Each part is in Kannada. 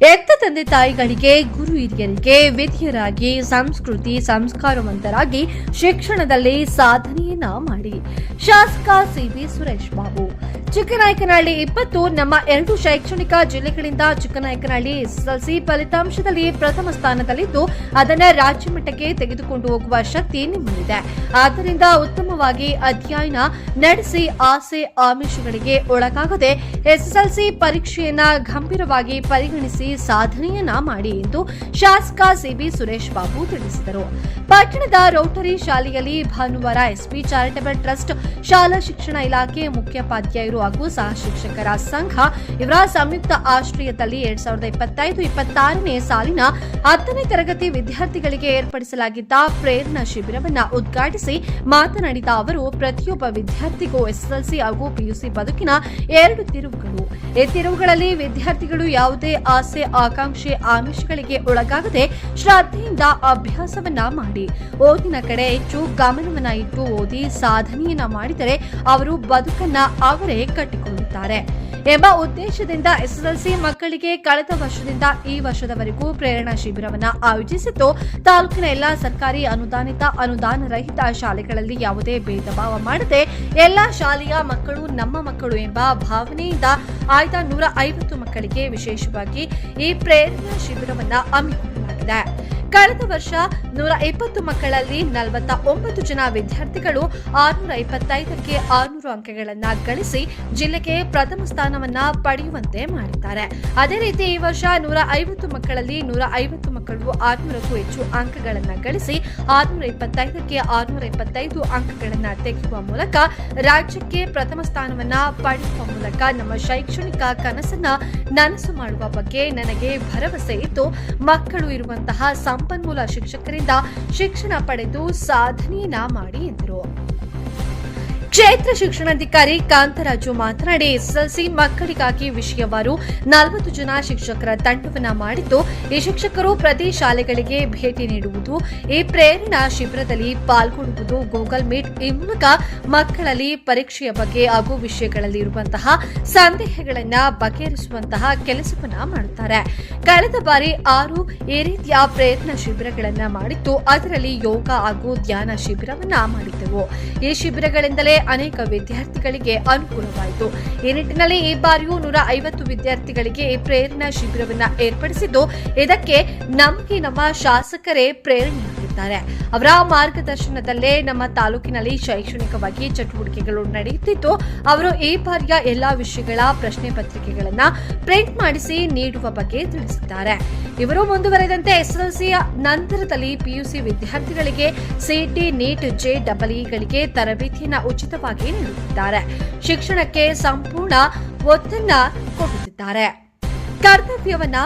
ಎತ್ತ ತಂದೆ ತಾಯಿಗಳಿಗೆ ಗುರು ಹಿರಿಯರಿಗೆ ವಿಧಿಯರಾಗಿ ಸಂಸ್ಕೃತಿ ಸಂಸ್ಕಾರವಂತರಾಗಿ ಶಿಕ್ಷಣದಲ್ಲಿ ಸಾಧನೆಯನ್ನ ಮಾಡಿ. ಶಾಸಕ ಸಿಬಿ ಸುರೇಶ್ ಬಾಬು ಚಿಕ್ಕನಾಯಕನಹಳ್ಳಿ ಇಪ್ಪತ್ತು, ನಮ್ಮ ಎರಡು ಶೈಕ್ಷಣಿಕ ಜಿಲ್ಲೆಗಳಿಂದ ಚಿಕ್ಕನಾಯಕನಹಳ್ಳಿ ಎಸ್ಎಸ್ಎಲ್ಸಿ ಫಲಿತಾಂಶದಲ್ಲಿ ಪ್ರಥಮ ಸ್ಥಾನದಲ್ಲಿದ್ದು, ಅದನ್ನ ರಾಜ್ಯ ಮಟ್ಟಕ್ಕೆ ತೆಗೆದುಕೊಂಡು ಹೋಗುವ ಶಕ್ತಿ ನಿಮ್ಮಲ್ಲಿದೆ ಆದ್ದರಿಂದ ಉತ್ತಮವಾಗಿ ಅಧ್ಯಯನ ನಡೆಸಿ ಆಸೆ ಆಮಿಷಗಳಿಗೆ ಒಳಗಾಗದೆ ಎಸ್ಎಸ್ಎಲ್ಸಿ ಪರೀಕ್ಷೆಯನ್ನ ಗಂಭೀರವಾಗಿ ಪರಿಗಣಿಸಿ ಸಾಧನೆಯನ್ನ ಮಾಡಿ ಎಂದು ಶಾಸಕ ಸಿಬಿ ಸುರೇಶ್ ಬಾಬು ತಿಳಿಸಿದರು. ಪಟ್ಟಣದ ರೋಟರಿ ಶಾಲೆಯಲ್ಲಿ ಭಾನುವಾರ ಎಸ್ಪಿ ಚಾರಿಟಬಲ್ ಟ್ರಸ್ಟ್ ಶಾಲಾ ಶಿಕ್ಷಣ ಇಲಾಖೆ ಮುಖ್ಯೋಪಾಧ್ಯಾಯರು ಹಾಗೂ ಸಹ ಶಿಕ್ಷಕರ ಸಂಘ ಇವರ ಸಂಯುಕ್ತ ಆಶ್ರಯದಲ್ಲಿ ಎರಡ್ ಸಾವಿರದ ಇಪ್ಪತ್ತೈದು, ಇಪ್ಪತ್ತಾರನೇ ಸಾಲಿನ ಹತ್ತನೇ ತರಗತಿ ವಿದ್ಯಾರ್ಥಿಗಳಿಗೆ ಏರ್ಪಡಿಸಲಾಗಿದ್ದ ಪ್ರೇರಣಾ ಶಿಬಿರವನ್ನ ಉದ್ಘಾಟಿಸಿ ಮಾತನಾಡಿದ ಅವರು, ಪ್ರತಿಯೊಬ್ಬ ವಿದ್ಯಾರ್ಥಿಗೂ ಎಸ್ಎಸ್ಎಲ್ಸಿ ಹಾಗೂ ಪಿಯುಸಿ ಬದುಕಿನ ಎರಡು ತಿರುವುಗಳು. ಈ ತಿರುವುಗಳಲ್ಲಿ ವಿದ್ಯಾರ್ಥಿಗಳು ಯಾವುದೇ ಆಸೆ, ಆಕಾಂಕ್ಷೆ, ಆಮಿಷಗಳಿಗೆ ಒಳಗಾಗದೆ ಶ್ರದ್ಧೆಯಿಂದ ಅಭ್ಯಾಸವನ್ನ ಮಾಡಿ. ಓದಿನ ಕಡೆ ಹೆಚ್ಚು ಗಮನವನ್ನ ಇಟ್ಟು ಓದಿ, ಸಾಧನೆಯನ್ನ ಮಾಡಿದರೆ ಅವರು ಬದುಕನ್ನ ಅವರೇ ಕಟ್ಟಿಕೊಳ್ಳುತ್ತಾರೆ ಎಂಬ ಉದ್ದೇಶದಿಂದ ಎಸ್ಎಸ್ಎಲ್ಸಿ ಮಕ್ಕಳಿಗೆ ಕಳೆದ ವರ್ಷದಿಂದ ಈ ವರ್ಷದವರೆಗೂ ಪ್ರೇರಣಾ ಶಿಬಿರವನ್ನ ಆಯೋಜಿಸಿದ್ದು ತಾಲೂಕಿನ ಎಲ್ಲಾ ಸರ್ಕಾರಿ ಅನುದಾನಿತ ಅನುದಾನ ರಹಿತ ಶಾಲೆಗಳಲ್ಲಿ ಯಾವುದೇ ಭೇದ ಭಾವ ಮಾಡದೆ ಎಲ್ಲಾ ಶಾಲೆಯ ಮಕ್ಕಳು ನಮ್ಮ ಮಕ್ಕಳು ಎಂಬ ಭಾವನೆಯಿಂದ ಆಯ್ದ ನೂರ ಐವತ್ತು ಮಕ್ಕಳಿಗೆ ವಿಶೇಷವಾಗಿ ಈ ಪ್ರೇರಣಾ ಶಿಬಿರವನ್ನ ಹಮ್ಮಿಕೊಳ್ಳಲಾಗಿದೆ ಕಳೆದ ವರ್ಷ ನೂರ ಇಪ್ಪತ್ತು ಮಕ್ಕಳಲ್ಲಿ ನಲವತ್ತ ಒಂಬತ್ತು ಜನ ವಿದ್ಯಾರ್ಥಿಗಳು ಆರುನೂರ ಇಪ್ಪತ್ತೈದಕ್ಕೆ ಆರುನೂರು ಅಂಕಗಳನ್ನ ಗಳಿಸಿ ಜಿಲ್ಲೆಗೆ ಪ್ರಥಮ ಸ್ಥಾನವನ್ನ ಪಡೆಯುವಂತೆ ಮಾಡಿದ್ದಾರೆ. ಅದೇ ರೀತಿ ಈ ವರ್ಷ ನೂರ ಐವತ್ತು ಮಕ್ಕಳಲ್ಲಿ ನೂರ ಐವತ್ತು ಮಕ್ಕಳು ಆರ್ನೂರಕ್ಕೂ ಹೆಚ್ಚು ಅಂಕಗಳನ್ನು ಗಳಿಸಿ ಆರ್ನೂರ ಇಪ್ಪತ್ತೈದಕ್ಕೆ ಆರುನೂರ ಇಪ್ಪತ್ತೈದು ಅಂಕಗಳನ್ನು ತೆಗೆಯುವ ಮೂಲಕ ರಾಜ್ಯಕ್ಕೆ ಪ್ರಥಮ ಸ್ಥಾನವನ್ನ ಪಡೆಯುವ ಮೂಲಕ ನಮ್ಮ ಶೈಕ್ಷಣಿಕ ಕನಸನ್ನ ನನಸು ಮಾಡುವ ಬಗ್ಗೆ ನನಗೆ ಭರವಸೆ ಇದ್ದು, ಮಕ್ಕಳು ಇರುವಂತಹ ಸಂಪನ್ಮೂಲ ಶಿಕ್ಷಕರಿಂದ ಶಿಕ್ಷಣ ಪಡೆದು ಸಾಧನೆಯನ್ನ ಮಾಡಿ ಎಂದರು. ಕ್ಷೇತ್ರ ಶಿಕ್ಷಣಾಧಿಕಾರಿ ಕಾಂತರಾಜು ಮಾತನಾಡಿ ಎಸ್ಎಲ್ಸಿ ಮಕ್ಕಳಿಗಾಗಿ ವಿಷಯವಾರು ನಲವತ್ತು ಜನ ಶಿಕ್ಷಕರ ತಂಡವನ್ನ ಮಾಡಿದ್ದು, ಈ ಶಿಕ್ಷಕರು ಪ್ರತಿ ಶಾಲೆಗಳಿಗೆ ಭೇಟಿ ನೀಡುವುದು, ಈ ಪ್ರೇರಣಾ ಶಿಬಿರದಲ್ಲಿ ಪಾಲ್ಗೊಳ್ಳುವುದು ಗೂಗಲ್ ಮೀಟ್ ಈ ಮೂಲಕ ಮಕ್ಕಳಲ್ಲಿ ಪರೀಕ್ಷೆಯ ಬಗ್ಗೆ ಹಾಗೂ ವಿಷಯಗಳಲ್ಲಿ ಇರುವಂತಹ ಸಂದೇಹಗಳನ್ನು ಬಗೆಹರಿಸುವಂತಹ ಕೆಲಸವನ್ನ ಮಾಡುತ್ತಾರೆ. ಕಳೆದ ಬಾರಿ ಆರು ಈ ರೀತಿಯ ಪ್ರಯತ್ನ ಶಿಬಿರಗಳನ್ನು ಮಾಡಿದ್ದು, ಅದರಲ್ಲಿ ಯೋಗ ಹಾಗೂ ಧ್ಯಾನ ಶಿಬಿರವನ್ನು ಮಾಡಿದ್ದೆವು. ಈ ಶಿಬಿರಗಳಿಂದಲೇ ಅನೇಕ ವಿದ್ಯಾರ್ಥಿಗಳಿಗೆ ಅನುಕೂಲವಾಯಿತು. ಈ ನಿಟ್ಟಿನಲ್ಲಿ ಈ ಬಾರಿಯೂ ನೂರ ಐವತ್ತು ವಿದ್ಯಾರ್ಥಿಗಳಿಗೆ ಪ್ರೇರಣಾ ಶಿಬಿರವನ್ನು ಏರ್ಪಡಿಸಿದ್ದು. ಇದಕ್ಕೆ ನಮಗೆ ನಮ್ಮ ಶಾಸಕರೇ ಅವರ ಮಾರ್ಗದರ್ಶನದಲ್ಲೇ ನಮ್ಮ ತಾಲೂಕಿನಲ್ಲಿ ಶೈಕ್ಷಣಿಕವಾಗಿ ಚಟುವಟಿಕೆಗಳು ನಡೆಯುತ್ತಿದ್ದು ಅವರು ಈ ಬಾರಿಯ ಎಲ್ಲಾ ವಿಷಯಗಳ ಪ್ರಶ್ನೆ ಪತ್ರಿಕೆಗಳನ್ನ ಪ್ರಿಂಟ್ ಮಾಡಿಸಿ ನೀಡುವ ಬಗ್ಗೆ ತಿಳಿಸಿದ್ದಾರೆ. ಇವರು ಮುಂದುವರೆದಂತೆ ಎಸ್ಎಲ್ಸಿ ನಂತರದಲ್ಲಿ ಪಿಯುಸಿ ವಿದ್ಯಾರ್ಥಿಗಳಿಗೆ ಸಿಟಿ ನೀಟ್ ಜೆ ಡಬಲ್ ಇಗಳಿಗೆ ತರಬೇತಿಯನ್ನ ಉಚಿತವಾಗಿ ನೀಡುತ್ತಿದ್ದಾರೆ. ಶಿಕ್ಷಣಕ್ಕೆ ಸಂಪೂರ್ಣ ಒತ್ತನ್ನ ಕೊಡುತ್ತಿದ್ದಾರೆ. ಕರ್ತವ್ಯವನ್ನ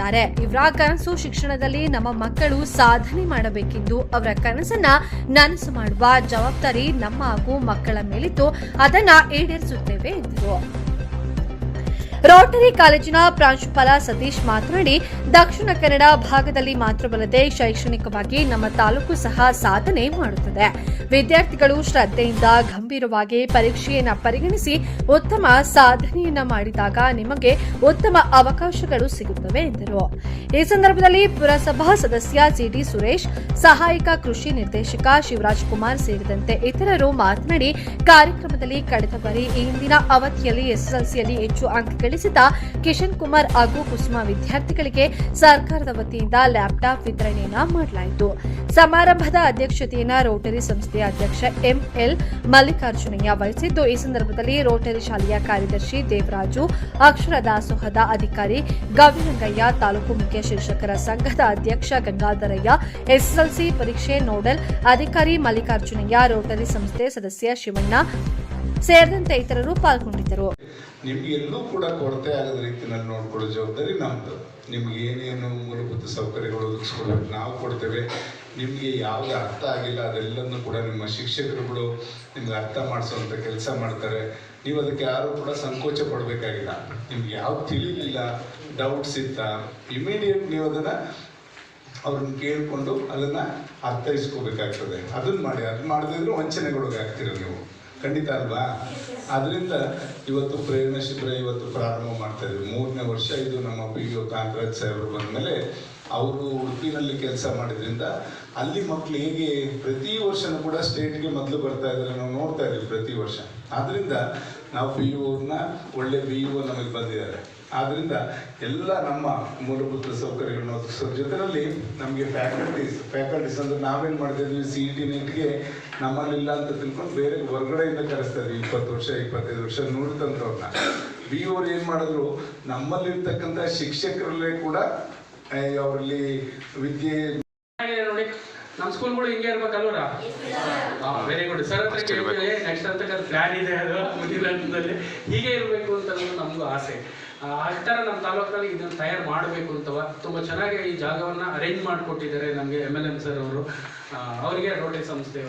ಮಾಡಿದ್ದಾರೆ ಇವರ ಕನಸು ಶಿಕ್ಷಣದಲ್ಲಿ ನಮ್ಮ ಮಕ್ಕಳು ಸಾಧನೆ ಮಾಡಬೇಕೆಂದು ಅವರ ಕನಸನ್ನ ನನಸು ಮಾಡುವ ಜವಾಬ್ದಾರಿ ನಮ್ಮ ಹಾಗೂ ಮಕ್ಕಳ ಮೇಲಿದ್ದು ಅದನ್ನ ಈಡೇರಿಸುತ್ತೇವೆ ಎಂದರು. ರೋಟರಿ ಕಾಲೇಜಿನ ಪ್ರಾಂಶುಪಾಲ ಸತೀಶ್ ಮಾತನಾಡಿ, ದಕ್ಷಿಣ ಕನ್ನಡ ಭಾಗದಲ್ಲಿ ಮಾತ್ರವಲ್ಲದೆ ಶೈಕ್ಷಣಿಕವಾಗಿ ನಮ್ಮ ತಾಲೂಕು ಸಹ ಸಾಧನೆ ಮಾಡುತ್ತದೆ. ವಿದ್ಯಾರ್ಥಿಗಳು ಶ್ರದ್ಧೆಯಿಂದ ಗಂಭೀರವಾಗಿ ಪರೀಕ್ಷೆಯನ್ನ ಪರಿಗಣಿಸಿ ಉತ್ತಮ ಸಾಧನೆಯನ್ನ ಮಾಡಿದಾಗ ನಿಮಗೆ ಉತ್ತಮ ಅವಕಾಶಗಳು ಸಿಗುತ್ತವೆ ಎಂದರು. ಈ ಸಂದರ್ಭದಲ್ಲಿ ಪುರಸಭಾ ಸದಸ್ಯ ಜಿಡಿ ಸುರೇಶ್, ಸಹಾಯಕ ಕೃಷಿ ನಿರ್ದೇಶಕ ಶಿವರಾಜ್ ಕುಮಾರ್ ಸೇರಿದಂತೆ ಇತರರು ಮಾತನಾಡಿ, ಕಾರ್ಯಕ್ರಮದಲ್ಲಿ ಕಳೆದ ಬಾರಿ ಈ ಹಿಂದಿನ ಅವಧಿಯಲ್ಲಿ ಎಸ್ಎಸ್ಎಲ್ಸಿಯಲ್ಲಿ ಹೆಚ್ಚು ಅಂಕ ಗಳಿಸಿದ ಕಿಶನ್ ಕುಮಾರ್ ಹಾಗೂ ಕುಸುಮಾ ವಿದ್ಯಾರ್ಥಿಗಳಿಗೆ ಸರ್ಕಾರದ ವತಿಯಿಂದ ಲ್ಯಾಪ್ಟಾಪ್ ವಿತರಣೆಯನ್ನು ಮಾಡಲಾಯಿತು. ಸಮಾರಂಭದ ಅಧ್ಯಕ್ಷತೆಯನ್ನು ರೋಟರಿ ಸಂಸ್ಥೆಯ ಅಧ್ಯಕ್ಷ ಎಂಎಲ್ ಮಲ್ಲಿಕಾರ್ಜುನಯ್ಯ ವಹಿಸಿದ್ದು, ಈ ಸಂದರ್ಭದಲ್ಲಿ ರೋಟರಿ ಶಾಲೆಯ ಕಾರ್ಯದರ್ಶಿ ದೇವರಾಜು, ಅಕ್ಷರ ದಾಸೋಹದ ಅಧಿಕಾರಿ ಗವಿರಂಗಯ್ಯ, ತಾಲೂಕು ಮುಖ್ಯ ಶಿಕ್ಷಕರ ಸಂಘದ ಅಧ್ಯಕ್ಷ ಗಂಗಾಧರಯ್ಯ, ಎಸ್ಎಸ್ಎಲ್ಸಿ ಪರೀಕ್ಷೆ ನೋಡಲ್ ಅಧಿಕಾರಿ ಮಲ್ಲಿಕಾರ್ಜುನಯ್ಯ, ರೋಟರಿ ಸಂಸ್ಥೆ ಸದಸ್ಯ ಶಿವಣ್ಣ ಸೇರಿದಂತೆ ಇತರರು ಪಾಲ್ಗೊಂಡಿದ್ದರು. ನಿಮಗೆಲ್ಲೂ ಕೂಡ ಕೊರತೆ ಆಗದ ರೀತಿಯಲ್ಲಿ ನೋಡ್ಕೊಳ್ಳೋ ಜವಾಬ್ದಾರಿ ನಮ್ಮದು ನಿಮ್ಗೆ ಏನೇನು ಮೂಲಭೂತ ಸೌಕರ್ಯಗಳು ಒದಗಿಸ್ಕೊಡ್ಬೇಕು ನಾವು ಕೊಡ್ತೇವೆ, ನಿಮಗೆ ಯಾವುದೇ ಅರ್ಥ ಆಗಿಲ್ಲ, ಅದೆಲ್ಲನೂ ಕೂಡ ನಿಮ್ಮ ಶಿಕ್ಷಕರುಗಳು ನಿಮ್ಗೆ ಅರ್ಥ ಮಾಡಿಸುವಂಥ ಕೆಲಸ ಮಾಡ್ತಾರೆ. ನೀವು ಅದಕ್ಕೆ ಯಾರು ಕೂಡ ಸಂಕೋಚ ಪಡಬೇಕಾಗಿಲ್ಲ. ನಿಮ್ಗೆ ಯಾವ್ದು ತಿಳಿಲಿಲ್ಲ ಡೌಟ್ಸ್ ಇತ್ತ ಇಮಿಡಿಯೇಟ್ ನೀವು ಅದನ್ನು ಅವ್ರನ್ನ ಕೇಳಿಕೊಂಡು ಅದನ್ನು ಅರ್ಥೈಸ್ಕೋಬೇಕಾಗ್ತದೆ. ಅದನ್ನ ಮಾಡಿ, ಅದು ಮಾಡದಿದ್ರೂ ವಂಚನೆಗೊಳಗಾಗ್ತೀರ ನೀವು. ಖಂಡಿತ ಅಲ್ವಾ? ಅದರಿಂದ ಇವತ್ತು ಪ್ರೇರಣಾ ಶಿಬಿರ ಇವತ್ತು ಪ್ರಾರಂಭ ಮಾಡ್ತಾ ಇದ್ವಿ. ಮೂರನೇ ವರ್ಷ ಇದು ನಮ್ಮ ಪಿ ಯು ಕಾಂತರಾಜ್ ಸಾಹೇಬರು ಬಂದಮೇಲೆ ಅವರು ಉಡುಪಿನಲ್ಲಿ ಕೆಲಸ ಮಾಡಿದ್ರಿಂದ ಅಲ್ಲಿ ಮಕ್ಕಳು ಹೇಗೆ ಪ್ರತಿ ವರ್ಷನೂ ಕೂಡ ಸ್ಟೇಟ್ಗೆ ಮೊದಲು ಬರ್ತಾ ಇದ್ದಾರೆ ನಾವು ನೋಡ್ತಾ ಇದ್ದೀವಿ ಪ್ರತಿ ವರ್ಷ. ಆದ್ದರಿಂದ ನಾವು ಪಿ ಯು ಅವ್ರನ್ನ ಒಳ್ಳೆ ಪಿ ಯು ನಮಗೆ ಬಂದಿದ್ದಾರೆ. ಆದ್ದರಿಂದ ಎಲ್ಲ ನಮ್ಮ ಮೂಲಭೂತ ಸೌಕರ್ಯಗಳನ್ನು ಒದಗಿಸೋ ಜೊತೆಯಲ್ಲಿ ನಮಗೆ ಫ್ಯಾಕಲ್ಟೀಸ್ ಫ್ಯಾಕಲ್ಟೀಸ್ ಅಂದ್ರೆ ನಾವೇನು ಮಾಡ್ತಾ ಇದ್ವಿ ಸಿ ಇ ಟಿ ನೀಟ್ಗೆ ನಮ್ಮಲ್ಲಿಲ್ಲ ಅಂತ ತಿಳ್ಕೊಂಡು ಬೇರೆ ಹೊರಗಡೆಯಿಂದ ಕರೆಸ್ತಾ ಇದ್ವಿ. ಇಪ್ಪತ್ತು ವರ್ಷ ಇಪ್ಪತ್ತೈದು ವರ್ಷ ನೋಡ್ತಂದ್ರವ್ರನ್ನ ಬಿ ಅವ್ರು ಏನು ಮಾಡಿದ್ರು? ನಮ್ಮಲ್ಲಿರ್ತಕ್ಕಂಥ ಶಿಕ್ಷಕರಲ್ಲೇ ಕೂಡ ಅವರಲ್ಲಿ ವಿದ್ಯೆ ನೋಡಿ ನಮ್ಮ ಸ್ಕೂಲ್ಗಳು ಹಿಂಗೆ ಇರ್ಬೇಕಲ್ವರ? ವೆರಿ ಗುಡ್ ಸರ್ ಹತ್ರ ಕೇಳಿದ್ರೆ ನೆಕ್ಸ್ಟ್ ಅಂತಕ್ಕಂಥ ಪ್ಲಾನ್ ಇದೆ ಅದು ಮುಂದಿನ ಹಂತದಲ್ಲಿ ಹೀಗೆ ಇರಬೇಕು ಅಂತ ಅನ್ನೋದು ನಮಗೂ ಆಸೆ. ಆ ನಮ್ಮ ತಾಲೂಕಿನಲ್ಲಿ ಇದನ್ನು ತಯಾರು ಮಾಡಬೇಕು ಅಂತವ. ತುಂಬ ಚೆನ್ನಾಗಿ ಈ ಜಾಗವನ್ನು ಅರೇಂಜ್ ಮಾಡಿಕೊಟ್ಟಿದ್ದಾರೆ ನಮಗೆ ಎಂ ಎಲ್ ಎಂ ಸರ್ ಅವರು. ಅವರಿಗೆ ರೋಟರಿ ಸಂಸ್ಥೆ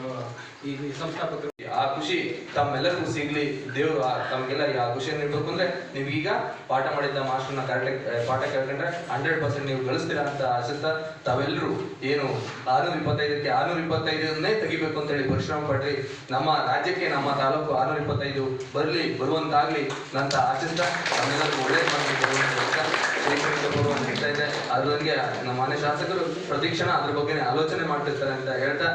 ಈ ಸಂಸ್ಥಾಪಕರು. ಆ ಖುಷಿ ತಮ್ಮೆಲ್ಲರಿಗೂ ಸಿಗ್ಲಿ. ದೇವರು ತಮಗೆಲ್ಲ ಆ ಖುಷಿಯನ್ನು ನೀಡಬೇಕು ಅಂದ್ರೆ ನೀವೀಗ ಪಾಠ ಮಾಡಿದ್ದ ಮಾಸ್ಟರ್ನ ಕರೆಕ್ಟ್ ಪಾಠ ಕೇಳ್ಕೊಂಡ್ರೆ ಹಂಡ್ರೆಡ್ ಪರ್ಸೆಂಟ್ ನೀವು ಗಳಿಸ್ತೀರಾ ಅಂತ ಆಶಿಸ್ತಾ ತಾವೆಲ್ಲರೂ ಏನು ಆರ್ನೂರ ಇಪ್ಪತ್ತೈದಕ್ಕೆ ಆರ್ನೂರ ಇಪ್ಪತ್ತೈದನ್ನೇ ತೆಗಿಬೇಕು ಅಂತ ಹೇಳಿ ಪರಿಶ್ರಮ ಪಡ್ರಿ. ನಮ್ಮ ರಾಜ್ಯಕ್ಕೆ, ನಮ್ಮ ತಾಲೂಕು ಆರ್ನೂರ ಇಪ್ಪತ್ತೈದು ಬರಲಿ, ಬರುವಂತಾಗ್ಲಿ ಅಂತ ಆಶಿಸ್ತಾ ತಮ್ಮೆಲ್ಲರಿಗೂ ಒಳ್ಳೇದು ಇದೆ ಅದ್ರೊಂದಿಗೆ ನಮ್ಮ ಮನೆ ಶಾಸಕರು ಪ್ರತಿಕ್ಷಣ ಅದ್ರ ಬಗ್ಗೆ ಆಲೋಚನೆ ಮಾಡ್ತಿರ್ತಾರೆ ಅಂತ ಹೇಳ್ತಾ